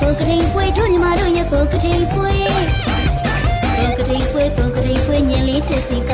ထိန်ပွဲတို့ညီမတို့ရဲ့ပုံကထိန်ပွဲပုံကထိန်ပွဲပုံကထိန်ပွဲညင်လေးတက်စီ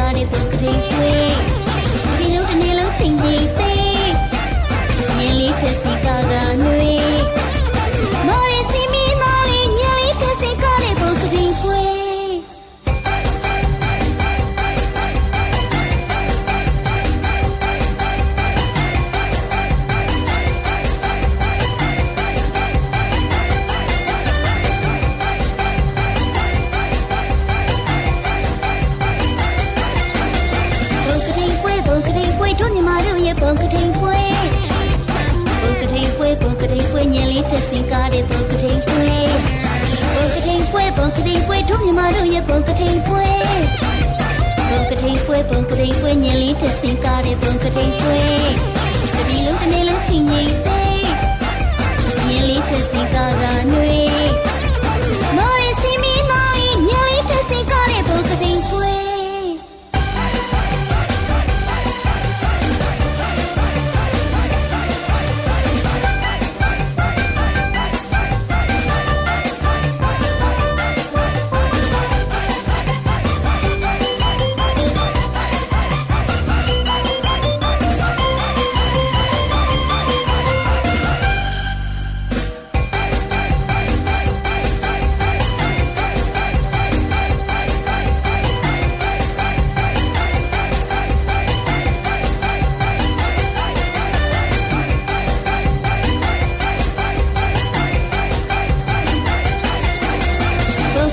ညီမတို့ရဲ့ဘုံကတိပွဲဘုံကတိပွဲဘုံကတိပွဲညလေးတက်စင်ကားတဲ့ဘုံကတိပွဲဘုံကတိပွဲဘုံကတိပွဲတို့ညီမတို့ရဲ့ဘုံကတိပွဲဘုံကတိပွဲဘုံကတိပွဲညလေးတက်စင်ကားတဲ့ဘုံကတိပွဲဒီလုံးတစ်နေ့လုံးချင်းငိမ့်သေးညလေးတက်စင်ကားက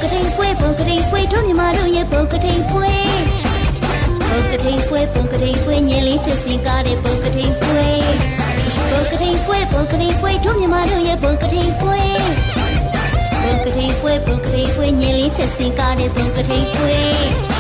ကတိန်ပွဲဘုံကတိန်ပွဲတို့ညီမတို့ရဲ့ဘုံကတိန်ပွဲဘုံကတိန်ပွဲဘုံကတိန်ပွဲညင်လေးတစ်စင်ကားတဲ့ဘုံကတိန်ပွဲဘုံကတိန်ပွဲဘုံကတိန်ပွဲတို့ညီမတို့ရဲ့ဘုံကတိန်ပွဲဘုံကတိန်ပွဲဘုံကတိန်ပွဲညင်လေးတစ်စင်ကားတဲ့ဘုံကတိန်ပွဲ